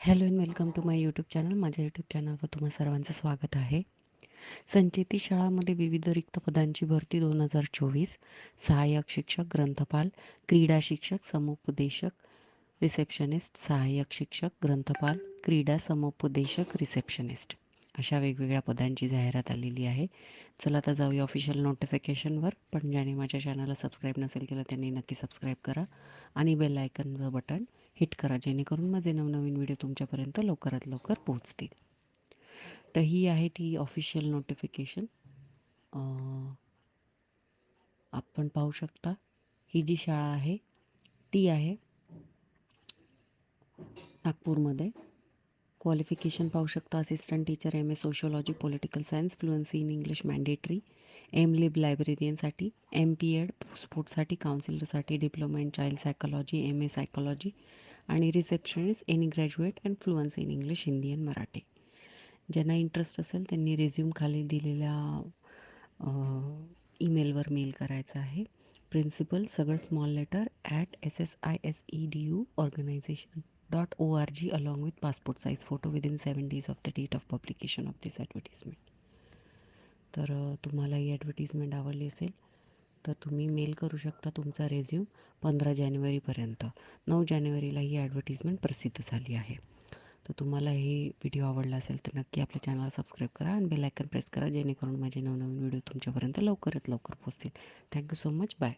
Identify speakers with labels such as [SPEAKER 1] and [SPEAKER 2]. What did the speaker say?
[SPEAKER 1] Hello and welcome to my YouTube channel. माझ्या YouTube चॅनलवर तुम्हा सर्वांचं स्वागत आहे. संचेती शाळामध्ये विविध रिक्त पदांची भरती दोन हजार चोवीस. सहाय्यक शिक्षक ग्रंथपाल क्रीडा शिक्षक समुपदेशक रिसेप्शनिस्ट सहाय्यक शिक्षक ग्रंथपाल क्रीडा समुपदेशक रिसेप्शनिस्ट अशा वेगवेगळ्या पदांची जाहिरात आलेली आहे. चला आता जाऊया ऑफिशियल नोटिफिकेशनवर पण ज्याने माझ्या चॅनलला सबस्क्राईब नसेल केलं त्यांनी नक्की सबस्क्राईब करा आणि बेल आयकनचं बटन हिट करा जेणेकरून माझे नवनवीन व्हिडिओ तुमच्यापर्यंत लवकरात लवकर पोहोचतील. तर ही आहे ती ऑफिशियल नोटिफिकेशन आपण पाहू शकता ही जी शाळा आहे ती आहे नागपूरमध्ये. क्वालिफिकेशन पाहू शकता assistant teacher M A sociology political science fluency in English mandatory M lib लायब्रेरियनसाठी M P Ed स्पोर्ट्ससाठी काउन्सिलरसाठी diploma in child psychology M A psychology आणि receptionist any graduate and fluence in English Hindi and Marathi ज्यांना interest असेल त्यांनी resume खाली दिलेल्या ईमेलवर mail करायचा आहे. Principal सगळं small letter at S S I S E D U organisation dot O R G along with passport size photo within seven days of the date of publication of this advertisement तर तुम्हाला ही advertisement आवडली असेल तर तुम्ही mail करू शकता तुमचा resume पंधरा जानेवारीपर्यंत. नऊ जानेवारीला ही ॲडव्हर्टिजमेंट प्रसिद्ध झाली आहे. तर तुम्हाला हे व्हिडिओ आवडला असेल तर नक्की आपल्या चॅनलला सबस्क्राईब करा आणि बेल आयकन प्रेस करा जेणेकरून माझे नवनवीन व्हिडिओ तुमच्यापर्यंत लवकरात लवकर पोचतील thank you so much bye